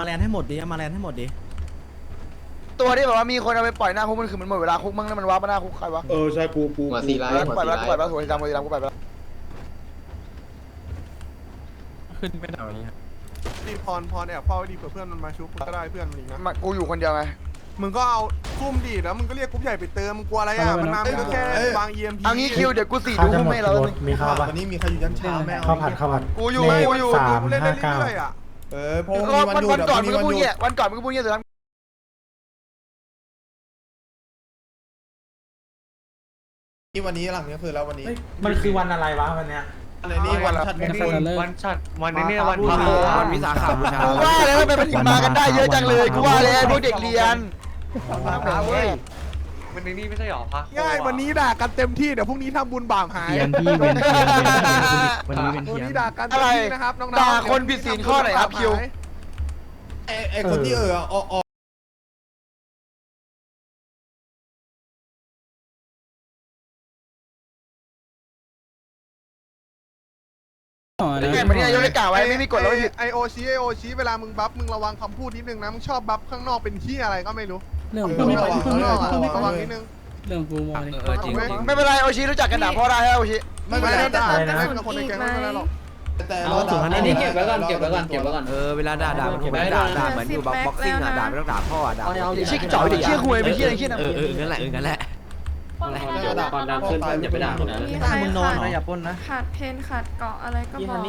มาแลนให้หมดดิเอามาแลนให้หมดดิตัวที่แบบว่ามีคนเอาไปปล่อยหน้าคุกมันคือมันหมดเวลาคุกมั้งแล้วมันว้ามาหน้าคุกใครวะเออใช่กูกูหัวสีลายกูปล่อยไปแล้วกูปล่อยไปแล้วสวยจังสวยจังกูปล่อยไปแล้วขึ้นไปแถวนี้ดีพรพรแอบเฝ้าไว้ดีเผื่อเพื่อนมันมาชุบมึงก็ได้เพื่อนมันอีกนะมากูอยู่คนเดียวไง มึงก็เอาซุ่มดีแล้วมึงก็เรียกกรุ๊ปใหญ่ไปเติมมึงกลัวอะไรอะมันมาไม่ก็แค่บางเยี่ยมเอางี้คิวเดี๋ยวกูสี่ข้าวดูจะพวกหมดไม่เรา รถมีข้าวปะวันนี้มีใครอยู่ยันเช้าแม่ข้าวผัดข้าวผัดกูอยู่เลขกูอยู่สามเล่นห้าได้เก้าเรื่อยๆอะ เออเพราะก็ว่าวันมีวันหยุวันดก่อนมีมึงก็วันพูดหยุเงี้ดยวันก่อนมึงก็พูดเงี้ยแต่ทำนี่วันนี้หลังนี้คือแล้ววันนี้มันคือวันอะไรวะวันเนี้ยอะไรนี่วันชัดมงคลวันชัดวันนี้เนี่ยวันพระวันวิสาขบูชากูว่าแล้วทำไมมันถึงมากันได้เยอะจังเลยกูว่าแล้วพวกเด็กเรียนมาเว้ย วันนี้นี่ไม่ใช่หรอพระง่ายวันนี้ด่ากันเต็มที่เดี๋ยวพรุ่งนี้ทำบุญบาปหาย เทียนพี่เวียนเทียนวันนี้เป็นวันเทียน นี้ด่ากันเต็มที่นะครับน้องๆด่าคนผิดศีลข้อไหนครับคิว ไอ้ไอ้คนที่เออออกออกเก่งมาที่นายกได้กล่าวไว้ไม่มีกฎแล้วไม่ผิดไอโอชีไอโอชีเวลามึงบัฟมึงระวังคำพูดนิดนึงนะมึงชอบบัฟข้างนอกเป็นที่อะไรก็ไม่รู้ เรื่องต้องระวังข้างนอกอะต้องระระวัวังงนิดนึงเรื่องกูมอนี่เออจริงจริงไม่เป็นไรโอชิรู้จักกันด่าพ่อได้ใช่ไหมโอชิไม่เป็นไรไม่ด่าอะไรนะเล่นกับคนในแก๊งไม่เป็นไรหรอกแต่เอาถุงอันนี้เก็บไว้ก่อนเก็บไว้ก่อนเก็บไว้ก่อนเออเวลาด่าด่ามันถูกไหมด่าด่าเหมือนอยู่บ็อกซิ่งอะด่าไม่ต้องด่าพ่ออะด่าเด็กเชี่ยจ่อยเด็กเชี่ยคุยไปเชี่ยอะไรเชี่ยนะเออเออนั่นแหละเออนั่นแหละเดี๋ยวก่อนดังขึ้นอย่าไปด่าคนนั้นตามึงนอนนะอย่าปนนะขาดเพนขาดเกาะอะไรก็บอก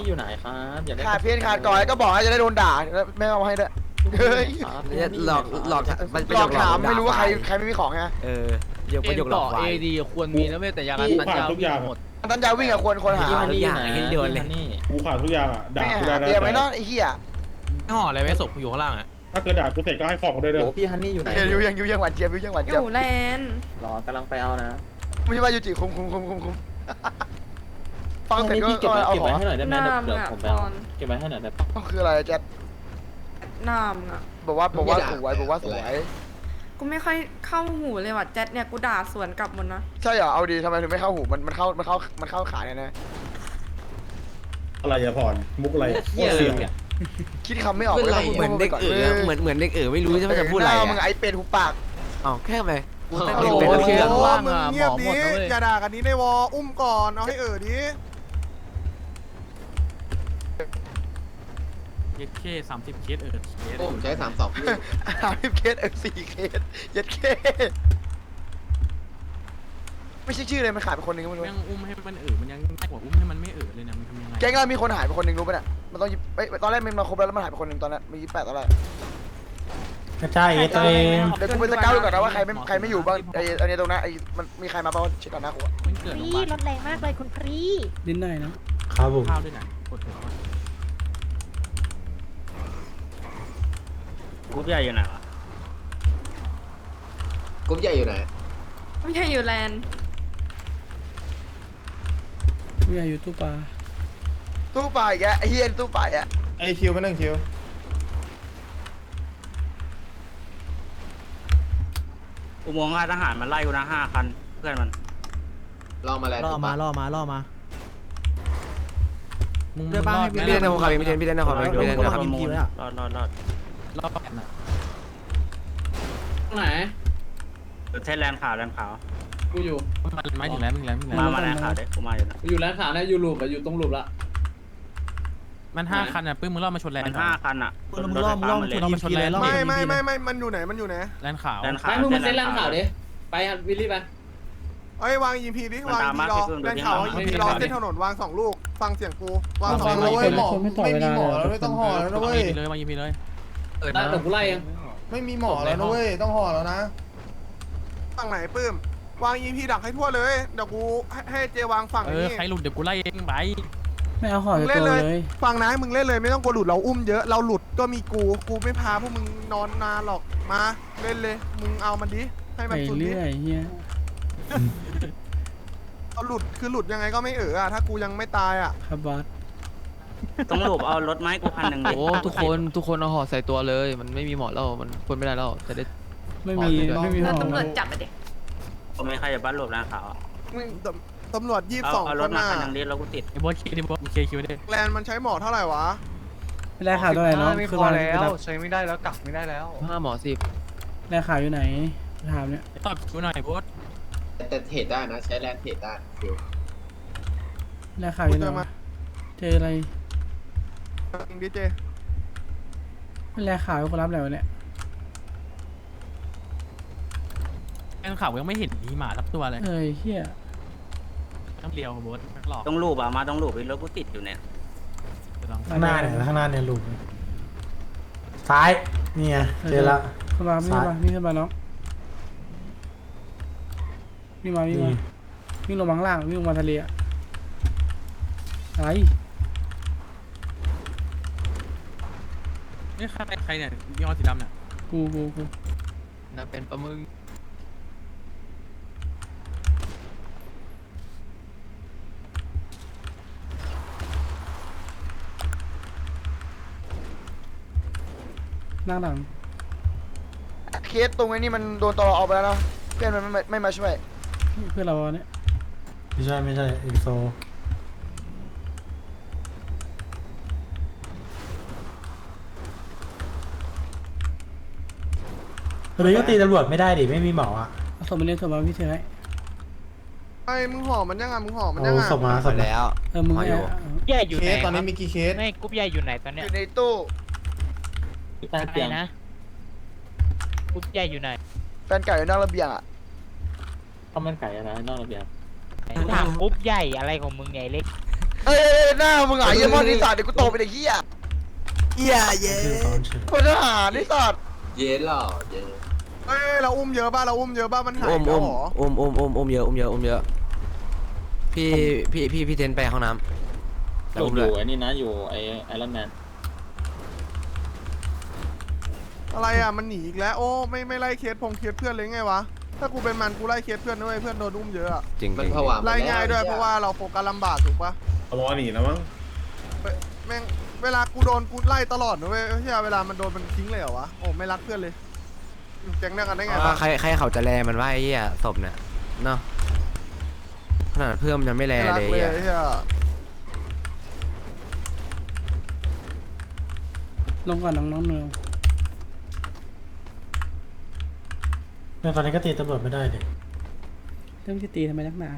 ขาดเพี้ยนขาดก่อยก็บอกให้จะได้โดนด่าแล้วไม่เอาให้ด้วย เฮ้ยหลอกหลอกมันหลอกถามไม่รู้ว่าใครใครไม่มีของไงเออเดี๋ยวประโยคหลอกควายควรมีนะเว้ยแต่ยากันตันยาทุกอย่างหมดตันยาวิ่งกับควรควรหาทุกอย่างให้โดนเลยกูขาดทุกอย่างอะด่าไม่กูหาได้เตรียมไว้นะเนาะไอ้เหี้ยห่ออะไรไว้ศพอยู่ข้างล่างอะถ้าเกิดด่ากูเสร็จก็ให้ของด้วยเด้อพี่ฮันนี่อยู่ไหนยูยังยูยังหวานเจี๊ยบยูยังหวานอเจี๊ยบยู่แลนด์รอกำลังไปเอานะไม่ใช่ว่ายูจิคุมคุมคุมคุมคุมฟังเสร็จก็พี่เก็บไว้เอาเก็บขอไว้งให้หน่อยได้ไหมน้ำเดี๋ยวอะผมไปก่เอาอนเก็บไว้ให้หน่อยได้ปะคืออะไรแจ๊ด น้ำอะบอกว่าบอกว่าสวยบอกว่าสวยกูไม่ค่อยเข้าหูเลยว่ะแจ็ดเนี่ยกูด่าสวนกลับหมดนะใช่เหรอเอาดีทำไมถึงไม่เข้าหูมันมันเข้ามันเข้ามันเข้าขาเนี่ยนะอะไรอะพรมุกอะไรโคตรเสียงเนี่ย คิดคำไม่ออกเลยเหมือนเด็กเอ๋อเหมือนเหมือนเด็กเอ๋อไม่รู้จะจะพูดอะไรหน้ามึงอะไอเป็นหุบปาก อ๋อแค่ไปกูตั้งโอ้เด็กโหเป็นแล้วเชื่อมึงเงียบดิอย่าด่ากันนี้ในวอ อุ้มก่อน เอาให้เออดิ ย็ดเคสามสิบเคสเออเคสผมใช้สามสองพี่สามสิบเคสเออสี่เคสเย็ดเคไม่ใช่ชื่อเลยมันขาดไปคนหนึงก็ไม่รู้ยังอุ้มให้มันเอ๋อมันยังง่ายกว่าอุ้มให้มันไม่เอ๋อเลยนะมันทำยังไงแก๊งเรามีคนหายไปคนหนึ่งรู้ป่ะเนี่ย มันต้องยิบเอ้ยตอนแรกมันมาครบแล้วแล้วมันหายไปคนหนึ่งตอนนั้นมียี่สิบแปดตอนแรก กระจายเอตัวเอง เดี๋ยวกูไปสเกาดูก่อนนะว่าใครไม่ใครไม่อยู่บ้างไอ้อันนี้ตรงนั้นไอ้มันมีใครมาบ้างเช็คก่อนนะกูอะมันเกิดโรงพพี่ยาบาลรถแรงมากเลยคุณพรีดิ้นได้นะครับผมข้าวด้วยนะปวดหัว กูใหญ่อยู่ไหนวะกรุ๊ปใหญ่อยู่ไหนไม่ใช่อยู่แลนด์พี่อายุตู้ปลาตู้ปลาอีกแล้วไอ้เฮียตู้ปลาอะไอ้คิวมาหนึ่งคิวอุโมงค์ทหารมันไล่กูนะห้าคัน เพื่อนมัน ลองมาแล้วล่อมาล่อมาล่อมามึงเดี๋ยวป้ามึพี่งเล่นในวงการพี่เล่นพี่เล่นในวงการพี่เล่นในวงการยิงทีไว้อะรอดรอดรอดรอแปดน่ะ ไหนเทสแลนด์ขาวแลนด์ขาว กูอยู่มันไม่ถึงแล้วไม่ถึงแล้วไม่ถึงมา แล้วมาแลนด์ขาวเด็กกูมาอยู่นะกูอยู่ร้านขาวนะอยู่หลุมอะอยู่ตรงหลุมละ มันห้าคันอะปื้มมึงรอดมาชนแลนมันด์ห้าคันอะมึงล่อมึงล่อมึงชนยิงทีเลยล่อไม่ไม่ไม่ไม่มันอยู่ไหนมันอยู่ไหนแลนด์ขาวแลนด์ขาวไปมึงมาเซ็นร้านขาวดิไปวิลลี่ไป เอ้ยวางยิงพีดิวางยิงรอแลนเขายิงพีรอเส้นถนนวางสองลูก ฟังเสียงกูวางสองฟังลูแล้วกเว้ยหมอไม่มีหมอแล้วไม่ต้องห่อแล้วนะมาเว้ยยิงเลยมายิงเลยได้แต่กูไล่เอง ไม่มีหมอแล้วนะเว้ยต้องห่อแล้วนะฝั่งไหนปื้ม วางยิงพีดักให้ทั่วเลย เดี๋ยวกูให้เจวางฝั่งเออนี้ใครหลุดเดี๋ยวกูไล่เองไปไม่เอาห่อมึงตัเล่นวเลเลยยฟังนะมึงเล่นเลยไม่ต้องกลัวหลุดเราอุ้มเยอะเราหลุดก็มีกูกูไม่พาพวกมึงนอนนานหรอกมาเล่นเลยมึงเอามันดิให้ไปมันสุดดิเรื่อยเฮียเอาหลุดคือหลุดยังไงก็ไม่เอออะถ้ากูยังไม่ตายอะครับบอส ต้องหลบเอารถไม้กูคันหนึ่งดิโอ้ทุกคนทุกคนเอาห่อใส่ตัวเลย มันไม่มีหมอแล้วมันคนไม่ได้แล้วจะได้ ไม่มีไม่มีแล้วห่อตำรวจจับไปดิผมไม่ใครจะบ้านหลบแลนด์ขาวอะมึงตำตำรวจยี่สิบเอาสองเอาครถนมาน่ะคันหนึ่งดิแล้วกูติดไอ้บอสเคดิบอสเคคิวได้แลนด์มันใช้หมอเท่าไหร่วะแลกข่าวตัวไหนน้องไม่คือพอมาแล้วใช้ไม่ได้แล้วกักไม่ได้แล้วห้าหมอสิบแลกข่าวอยู่ไหนถามเนี่ยตอบกูหน่อยโบสแต่เทรดได้นะ ใช้แลนเทรดได้ฟิวแลกข่าวอยู่ไหนวะเจออะไร ดีเจไม่แลกข่าวคนรับอะไรวะเนี่ยแฟนข่าวยังไม่เห็นมีหมารับตัวเลยเอ้ยเฮียต้องเลียวโบสหลอกต้องรูปอะมาต้องรูปรถกูติดอยู่เนี่ยข้างหน้าเนี่ยข้างหน้าซ้ายนี่ไงเจอละขึ้นมาวิ่งมาวิ่งขึ้นมาน้องวิ่งมาวิ่งมาวิ่งลงมาข้างล่างวิ่งลงมาทะเลอะอะไร นี่ใครใครเนี่ยยี่ห้อสีดำเนี่ยกูกูกูนะเป็นปลาหมึกหน้าหลังเคสตรงไอ้นี่มันโดนตอเอาไปแล้วเนาะเพื่อนมันไม่ไม่มาช่วย เพื่อนเราอะเนี่ย ไม่ใช่ไม่ใช่เอ็กโซ ตอนนี้ก็ตีตำรวจไม่ได้ดิไม่มีหมออะเอาส่งมาเรียนส่งมาพี่เชยไอ้มึงห่อมันยังไงมึงห่อมันยังไงส่งมาส่งแล้ว เออมึงไม่เอาใหญ่อยู่เคไหนสตอนนี้มีกี่เคส ไม่กรุ๊ปใหญ่อยู่ไหนตอนอเนี้ยยู่ในตู้ใต้เตียงนะกรุ๊ปใหญ่อยู่ไหนแฟนเก่าอยู่นอกระเบียงอะข้าวมันไก่อะไรนอกระเบียงถามกรุ๊ปใหญ่อะไรของมึงใหญ่เล็กเอ้ยเอ้ยเอ้ยหน้ามึงอะเยี่ยมอนนิสัตว์เดี๋ยวกูโตไปเด็กเหี้ยเหี้ยเย้คนทหารนิสัตว์เย็นหรอเย็นเอ้ยเราอุ้มเยอะป่ะเราอุ้มเยอะป่ะมันหายอุ้มแล้วอุ้มเหรออุ้มอุ้มอุ้มอุ้มเยอะอุ้มเยอะอุ้มเยอะพี่พี่พี่พี่เทนไปห้องน้ำแต่อุ้มเลยไอ้นี่นะอยู่ไอไอรอนแมนอะไรอะมันหนีอีกแล้วโอ้ไม่ไม่ไล่เคสพงเคสเพื่อนเลยไงวะถ้ากูเป็นมันกูไล่เคสเพื่อนด้วยเพื่อนโดนอุ้มเยอะอะจริงมันจริงผวาไล่ง่ายด้วยเพราะว่าเราโฟกัสลำบากถูกปะเอาวอหนีแล้วมั้งแม่งเวลากูโดนกูไล่ตลอดนะเว้ยเฮียเวลามันโดนมันทิ้งเลยเหรอวะโอ้ไม่รักเพื่อนเลย อยู่แก๊งเดียวกันได้ไงว่าปะใครใครเขาจะแลมันว่าไอ้เหี้ยศพเนี่ยเนาะขนาดเพื่อนมันยังไม่แลไม่รัเลยกเลยไอ้เหี้ยเฮียลงก่อนน้องน้องเนืองตอนนี้ก็ตีตำรวจไม่ได้ดิเริ่มจะตีทำไมนักหนา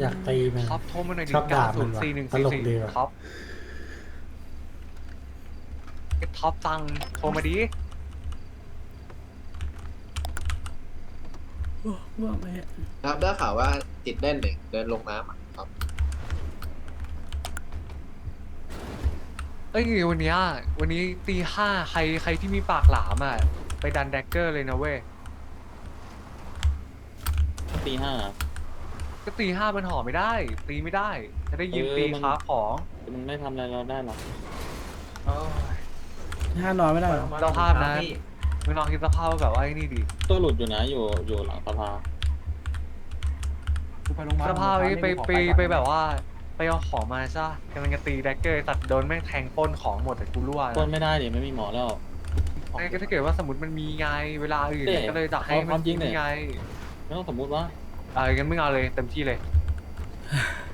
อยากตีมัน ท็อปโทรมาหน่อยดิชอบด่ามันว่ะสี่หนึ่งตสี่ลกสี่ดีว่ะท็อปท็อปตังโทรมาดิ โอ้ ว่างไปอะครับได้ข่าวว่าติดเล่นหนึ่งเดินลงน้ำอะครับ เอ้ยวันเนี้ยวันนี้ตีห้าใครใครที่มีปากหลามอะไปดันแดกเกอร์เลยนะเว้ยตีห้า ก็ตีห้ามันห่อไม่ได้ ตีไม่ได้ จะได้ยืนตีค้าของมันไม่ทำอะไรเราได้หรอกเอ้ยห้านอนไม่ได้หรอสภาพนะ มึงลองคิดสภาพว่าแบบว่าไอ้นี่ดิตัวหลุดอยู่นะอยู่อยู่หลังสภาสภาพไอ้ไปไปไปแบบว่า ไปเอาของมาใช่ปะกำลังจะตีแดกเกอร์ตัดโดนแม่งแทงปล้นของหมดแต่กูรั่วปล้นนะไม่ได้ดิไม่มีหมอแล้วไอ้ก็ถ้าเกิดว่าสมมติมันมีไงเวลาอื่นเอ๊ะก็เลยดักให้เอาคมัวานมจริงเนี่ยไงไม่ต้องสมมุติว่าเอองั้นมึงเอาเลยเต็มที่เลย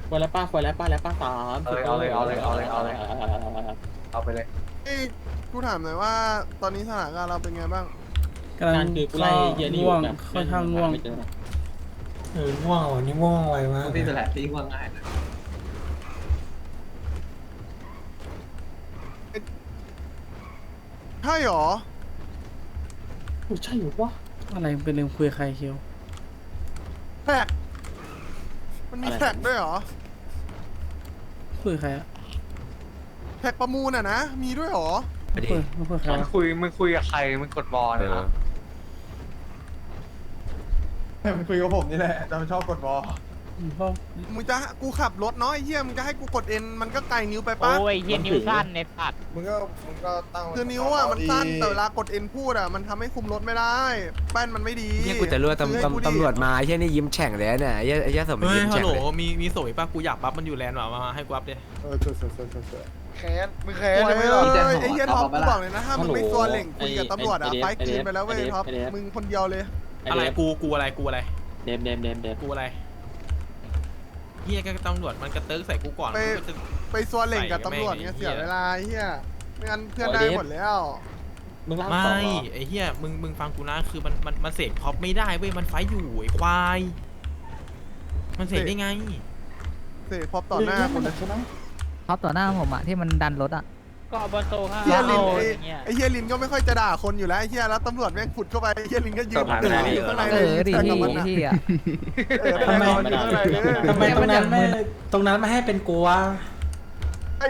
ควายแล้วป้าควายแล้วป้าแล้วป้าสามเอาเลยเอาเลยเอาเลยเอาเลยเอาเลยเอาไปเลยเอ้ย กูถามหน่อยว่าตอนนี้สถานการณ์เราเป็นไงบ้าง กำลังงานคือกูไล่เฮียนี่อยู่ง่วงแบบค่อนข้างง่วง ไม่เจอนะเออง่วงอะวันนี้ง่วงไวมากตีแต่แหละตีว่าง่ายนะใช่หรอ โอ้ใช่อยู่วะอะไรเป็นเรื่องคุยกับใครเคียวแท็กมันมีอะไรแท็กด้วยเหรอ คุยกับใครอะแท็กประมูลอะนะ มีด้วยเหรอ ไปดิคุยไม่คุยกับใครมึงวะคุยมึงคุยกับใครมึงกดบอลเออนะมันคุยกับผมนี่แหละแต่มันชอบกดบอลอื มพ่อมึงจะกูขับรถเนาะไอ้เหี้ยมึงจะให้กูกดเอ็นมันก็ไกลนิ้วไปปะโอ้ยเฮียนิ้วสั้นในปัดมึงก็มึงก็ตั้งคือนิ้วอะมันสั้นแต่เวลากดเอ็นพูดอะมันทำให้คุมรถไม่ได้ แป้นมันไม่ดีเนี่ยกูจะรู้ว่าซื้อให้ตำกูดิตำตำรวจมาไอ้เหี้ยนี่ยิ้มแฉ่งเลยเนี่ยไอ้เหี้ยไอ้เหี้ยสมมันเฮ้ยยิ้มฮัแฉ่ลงโหลเลยมีมีสวยป่ะกูอยากบัฟมันอยู่แลนด์ว่ะมาให้กูบัฟดิเออสวยสวยสวยสวยสวยแค้นมึงแค้โอ้นยใช่ไหมเอ้ล่ะยไอ้เหี้ยท็อปกูบอกเลยนะถ้ามึงไม่ตัวเหล่งคุยกับตำรวจอะไอ้ไฟไอ้คืนไปแล้วเว้ยไอ้ท็อปไอ้ไอ้มึงคนเดียวเลยอะไรกูกูอะไรกูอะไรเดมเดมเดมเดมกูอะไร เฮียก็ตำรวจมันกระเติร์กใส่กูก่อนไป มันก็จะ ไปซัวเล่งกับตำรวจเนี่ยเสียเวลาไอ้เฮียไม่งั้นเพื่อนได้หมดแล้ว มึงลากไม่สองเหรอไอ้เหี้ยมึงมึงฟังกูนะคือมันมันมันเสกท็อปไม่ได้เว้ยมันไฟท์อยู่ไอ้ควาย มันเสกได้ไง เสกพอบต่อหน้าคนเลยท็อปต่อหน้าผมอะที่มันดันรถอะ ก็บอลโตห้าเฮียลินไอ้ไอ้เฮียลินก็ไม่ค่อยจะด่าคนอยู่แล้วไอ้เฮียแล้วตำรวจแม่งผุดเข้าไปไอ้เฮียลินก็ยืนตื่นอยู่ข้างในเลยแต่กับมันนะอะเออแต่นอนอยู่ข้างในเลยทำไมตรงนั้นไม่ตรงนั้นไม่ให้เป็นกูวะ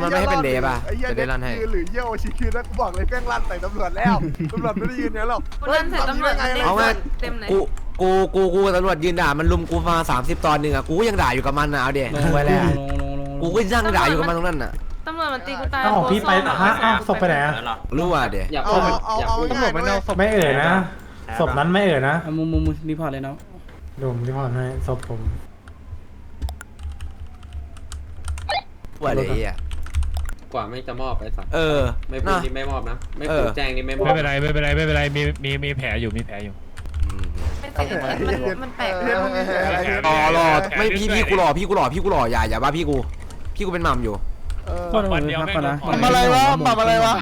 มันไม่ให้เป็นเดย์ป่ะไอ้เฮียจะได้ลั่นให้ยืนหรือเฮียโอชิคินะกูบอกเลยแม่งลั่นใส่ตำรวจแล้วตำรวจไม่ได้ยืนเนี่ยหรอกกูนั่นเสร็จตำรวจเฮ้ยเต็มทำได้ไงเอาไงเต็มเลยกูกูกูกูตำรวจยืนด่ามันลุมกูมาสามสิบตอนหนึ่งอะกูก็ยังด่าอยู่กับมันนะเอาเดี๋ยลงไว้แล้วกูก็ยังด่าอยู่กับมันตรงนั้นน่ะ ตำรวจมันตีกูตายเอ้าของพี่ไปโพสต์ฮะเอ้าศพไปไหนอะ รู้ว่าเดี๋ยอยากเอาพูดเอาอยากเอาพูดง่ายๆเว้ยไม่เอ่ยนะศพนั้นไม่เอ่ยนะมุมมุมมุมรีพอร์ตเลยเนาะดูผมที่พอให้ศพผมว่าเดี๋ยวไอ้เหี้ยกว่าไม่จะมอบไอ้สัตว์เออไม่พูดนะ นี่ไม่มอบนะ ไม่เอพูดอแจ้งนี่ไม่มอบไม่เป็นไรไม่เป็นไรไม่เป็นไรมีมีมีแผลอยู่มีแผลอยู่อืมไม่เสร็จมันมันแปลกเออมึงมีแผลอะไรเนี่ยรอรอไม่พี่พี่กูรอพี่กูรอพี่กูรออย่าอย่าว่าพี่กู พี่กูเป็นหม่ำอยู่ เออก็ผมพักก่อนนะทำอะไรวะทำอะไรวะ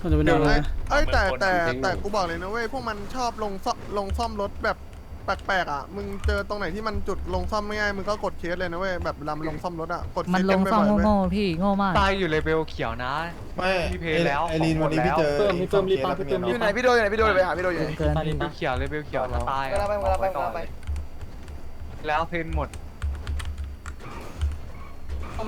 ผมจะไปนอนแล้วนะเอ้ยแต่แต่แต่กูบอกเลยนะเว้ยพวกมันชอบลงซ่อมลงซ่อมรถแบบแปลกๆอะมึงเจอตรงไหนที่มันจุดลงซ่อมไม่ง่ายมึงก็กดเคสเลยนะเว้ยแบบเวลามันลงซ่อมรถอะกดเคมันสลกันงไปซ่อมบ่อยๆเว้ยโง่ๆพี่โง่มาก ตายอยู่เลเวลเขียวนะ ไม่มีเพลงแล้วไอรีนวันนี้พี่เจอเพิ่มมีเพิ่มรีบมาไอ้เพิ่มรีบ อยู่ไหนพี่โดอยู่ไหนพี่โดไปหาพี่โดอยู่ไหน เกินเลเวลเขียวเลเวลเขียวจะตายเวลาไปเวลาไปเวลาไปแล้วเพนหมดผม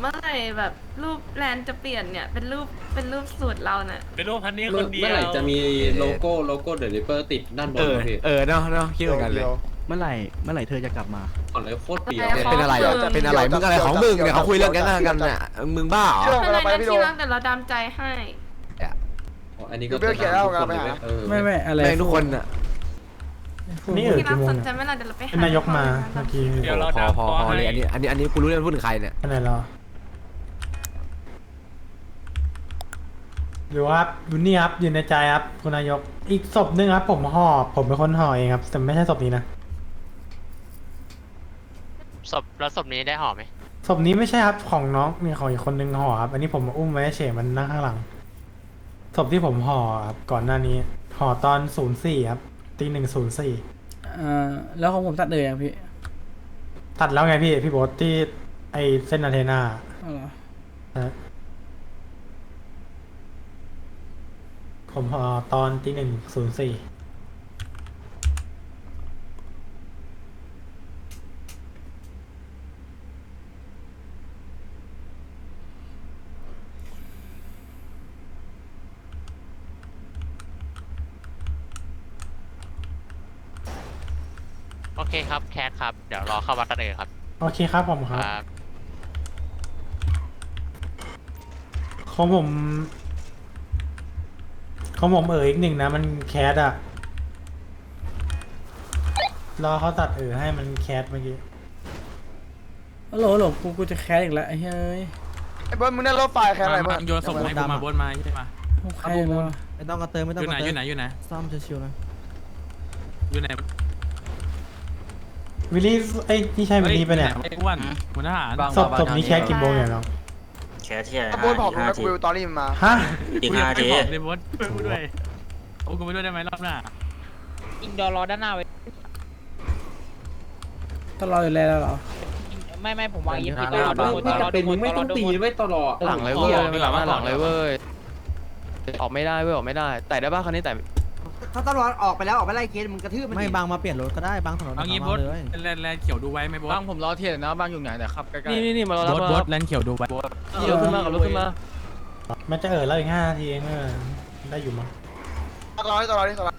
เมื่อไหร่แบบรูปแลนด์จะเปลี่ยนเนี่ย เป็นรูปเป็นรูปสูตรเราเนี่ยเป็นรูปพันนี้เมื่คอนเดียวเมื่อไหร่จะมีโลโก้โลโก้เดลิเวอร์ติดด้านบนเออวะพี่เออเนาะเนาะคิดเหมือนกันเลย เมื่อไหร่เมื่อไหร่เธอจะกลับมา ก่อนเลยโคตรเปรียวแต่เป็นอะไรอะเป็นอะไรมึงอะไรของมึงเนี่ยเขาคุยเรื่องกันกันกันเนี่ยมึงบ้าเหรอเชื่อเป็นเวไรลาไปนะพี่โดที่รักแต่เราดามใจให้ อ๋ออันนี้ก็เบลเขียนแล้วกันไปหา เออไม่ไม่อะไรแม่งทุกคนอะ นี่เอ่ยที่รักี่กโมสงนใจเนี่ยไหมล่ะเดี๋ยวเราไปหาเป็นนายกมาเมื่อกี้เดี๋ยวเราพอดามพอคอพอเลยให้อันนี้อันนี้อันนี้กูรู้เรื่องพูดถึงใครเนี่ย อันไหนเหรอ หรือว่าอยู่นี่ครับอยู่ในใจครับคุณนายก อีกศพหนึงครับ ผมห่อผมเป็นคนห่อเองครับ แต่ไม่ใช่ศพนี้นะศพแล้วศพนี้ได้หอมไหมศพนี้ไม่ใช่ครับของน้องนี่ของอีกคนนึงห่อครับอันนี้ผมอุ้มไว้เฉยมันนั่งข้างหลังศพที่ผมห่อครับก่อนหน้านี้ห่อตอนศูนย์สี่ครับตีหนึ่งศูนย์สี่อ่าแล้วของผมตัดเลยอะพี่ตัดแล้วไงพี่พี่โบ๊ทที่ไอเส้นอาเทนาเอาเหรอ ฮะ ผมห่อตอนตีหนึ่งศูนย์สี่โอเคครับแคทครับ เดี๋ยวรอเข้าวัดกันเลยครับโอเคครับผมครับ ครับ ของผม ของผมเอ่ยอีกหนึ่งนะ มันแคสอะรอเขาตัดเออให้มันแคสเมื่อกี้ฮัลโหลฮัลโหลกูกูจะแคสอีกแล้วไอ้เฮ้ยไอ้เบิร์ดมึงได้รถไฟแค่อะไรเบิร์ดโยนศพให้กูมาบนมาใช่ไหมกูแคสอีกแล้วไม่ต้องกระเติมไม่ต้องอยู่กไหนระอเติยู่มไหนอยู่ไหนซ่อมชิวๆนะอยู่ไหนวิลลี่ไอ้ยนี่ใช่วิลลี่ปะเนี่ยไอ้อ้วนหัวทหารศพศพนี้แคสกี่โมงเนี่ยน้อง แคทที่ไอ้เบิร์ดบอกมึงนะกูวิวตอรี่มันมาฮะอีกห้าทีเลยบดกูด้วยโอ้กูไปด้วยได้ไหมรอบหน้า อิงดอรอด้านหน้าไว้ต้องรออยู่แล้วเหรอไม่ไม่ผมวางยิปไม่ตลอดไม่จำเป็นมึงไม่ต้องตีไว้ตลอดหลังเลยเว้ยไม่หลังหลังเลยเว้ยออกไม่ได้เว้ยออกไม่ได้ แต่ได้ป่ะคันนี้แต่ ถ้าตำรวจออกไปแล้วออกไปไล่เคสมึงกระทืบมันไม่บางมาเปลี่ยนรถก็ได้บางถนนเอางี้บดแลนแลนเขียวดูไว้ไหมบดบางผมรอเทียนนะบางอยู่ไหนแต่ขับใกล้ๆนี่นี่นี่มารอรับบดมาบรัดแลนเขียวดูไว้รถขึ้นมากับรถขึ้นมามันจะเออแล้วอีกห้านาทีเองเออได้อยู่มั้งตลอดตลอดตลอด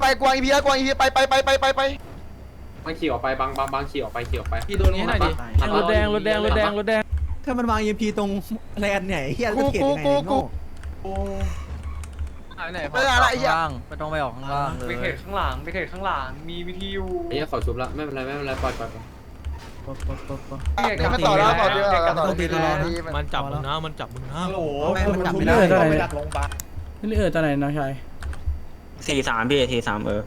ไปกวางอีพีกวางอีพีไปไปไปไปไปไปบางขี่ออกไปบางบางบางขี่ออกไปขี่ออกไปพี่โดนนี้หน่อยดิรถแดงรถแดงรถแดงรถแดงถ้ามันวาง EMP ตรงแลนด์เนี่ยไอ้เฮียกูจะเกลียดกูยังไงกูเนี่ยกูโง่ ไหนไม่ได้ละไอ้เหี้ยไม่ต้องไปออกข้างล่างไปเขตข้างหลังไปเขตข้างหลังมีวิธีอยู่ไอ้เหี้ยขอชุบละไม่เป็นไรไม่เป็นไรปล่อยปล่อยปล่อยปุ๊บปุ๊บปุ๊บปุ๊บนี่มันต่อแล้วต่อเดียวต่อมันจับมึงนะ มันจับมึงนะโอ้โหแม่งมันจับไม่ได้เออต้องไปดักลงพยาบาลนี่เออตอนไหนน้องชายสี่สามพี่สี่สามเออ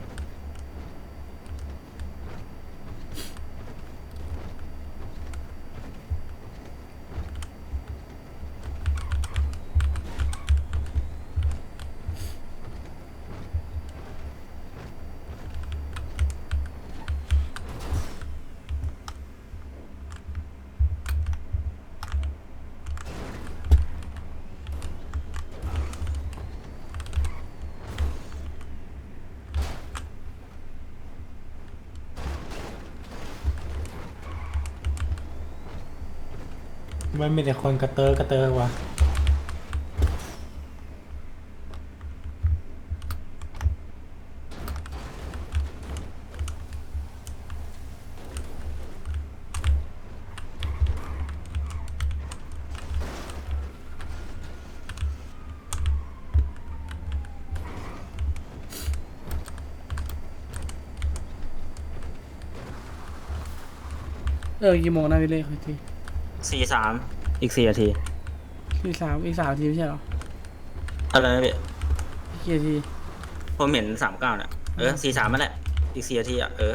มันมีแต่คนกระเตอกระเตอวะเออกี่โมงนะพี่เล่คุยที สี่สามอีกสี่นาทีสี่สามอีกสามทีไม่ใช่เหรออะไรนะพี่อีกกี่นาทีผมเห็นสามเก้าเนี่ยเออสี่สามนั่นแหละอีกสี่นาทีอะเออ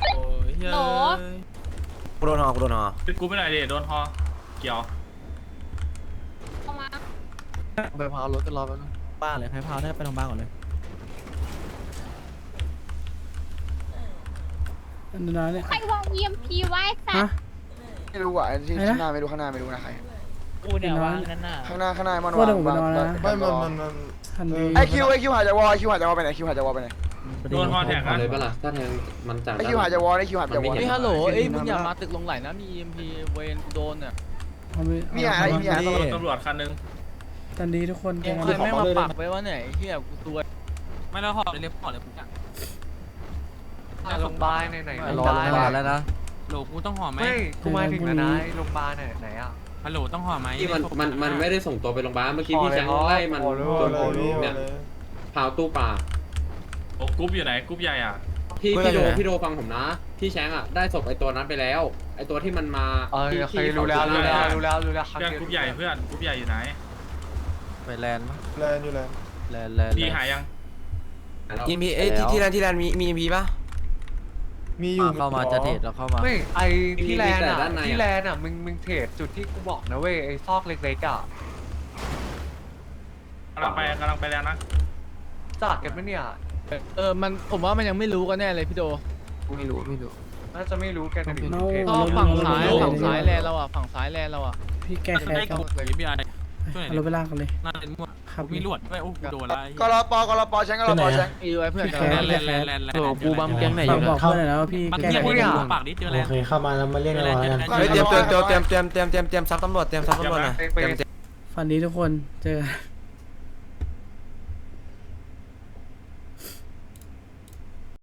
โอ้ยเฮ้ยโหล กูโดนหอกูโดนหอกูไม่ไหนดิโดนฮอเกี่ยวเข้ามาไปพารถกันรอแป๊บนึงบ้านเลยให้พาได้ไปโรงพยาบาลก่อนเลย อันนั้นเนี่ย ใครวาง EMP ไว้สัฮะตว์ไม่รู้อะไอ้ที่อะไรนะข้างหน้าไม่รู้ข้างหน้าไม่รู้นะใครกูเนี่ยวางนั่นน่ะข้างหน้าข้างหน้ามันว่าเดี๋ยวผมวางไปนอนวางนะไม่มันมันมันทันดีไอคิวไอคิวหายจากวอลไอคิวหายจากวอลไปไหนคิวหายจากวอลไปไหนโดนฮอแท็กเอาเลยปะล่ะถ้าแทงมันจาก ไอคิวหายจากวอลไอคิวหายจากวอลมันไม่ เฮ้ยเห็นฮัลโหลเอ้ยมึงอย่ามาตึกลงไหลนะมี EMP เวนกูโดนเนี่ยเอาไปมีอะไรมีอะไรตำรวจคันนึงทันดีทุกคนเจอใครกัน แม่งมาปักไว้ว่าเนี่ยไอ้เฮียกูซวยไม่แล้วหอเลยเล็บหอเลยปุ๊บ อะโรงพยาบาลไหนไหนรอโรงพยาบาลแล้วนะโหลกูต้องหอไหมไม่กูมาถึงแล้วนะโรงพยาบาลไหนไหนอะ ฮัลโหลต้องหอไหมที่มันมันมันไม่ได้ส่งตัวไปโรงพยาบาลเมื่อกี้พี่แจ้งไล่มันโอ้โหจนผมเนี่ยพาวตู้ปลาโอ้กรุ๊ปอยู่ไหนกรุ๊ปใหญ่อะพี่พี่โดพี่โดฟังผมนะ พี่แชงอะได้ศพไอตัวนั้นไปแล้ว ไอตัวที่มันมาเออที่เคที่ยรู้แล้วเขารู้แล้วได้รู้แล้วรู้แล้วครั้งเพื่อนเดียวกรุ๊ปใหญ่เพื่อนกรุ๊ปใหญ่อยู่ไหนไปแลนด์มั้ยแลนอยู่แลนแลนด์แลนด์พี่หายยังอีพีเอ้ยที่ที่ร้านที่ร้านมีมีอีพีป่ะ มีอยู่เข้ามาจะเทรดแล้วเข้ามาไม่ไอที่แลนด์อะที่แลนด์อะมึงมึงเทรดจุดที่กูบอกนะเว้ยไอซอกเล็กๆอะกำลังไปกำลังไปแล้วนะจัดกันปะเนี่ยเออ มัน ผมว่ามันยังไม่รู้กันแน่เลยพี่โดไม่รู้ไม่รู้ น่าจะไม่รู้กันนะดิเมาเทรดก็ฝั่งซ้าย ฝั่งซ้ายแลนด์เราอะ ฝั่งซ้ายแลนด์เราอะ พี่แก้แค้นได้กันกรุ๊ปเลยพี่ไอ เราไปลากกันเลยน่าเล่นมั่วครับมีลวดด้วยโอ้โดนอะไรอรปกรปแชงกรปอแชงอีไว้เพื่อนแลนแล้นแล้นแลนแลนกูบัมแก๊งไหนอยู่บอกเพื่อนหน่อยว่าพี่แก๊งไหนอยู่ปากนี้เจอแลนโอเคเข้ามาแล้วมาเล่นอะไรกันเตรียมเตรียมเตรียมเตรียมเตรียมเตรียมเตียมซักตำรวจเตรียมซักตำรวจนะฟันดีทุกคนเจอ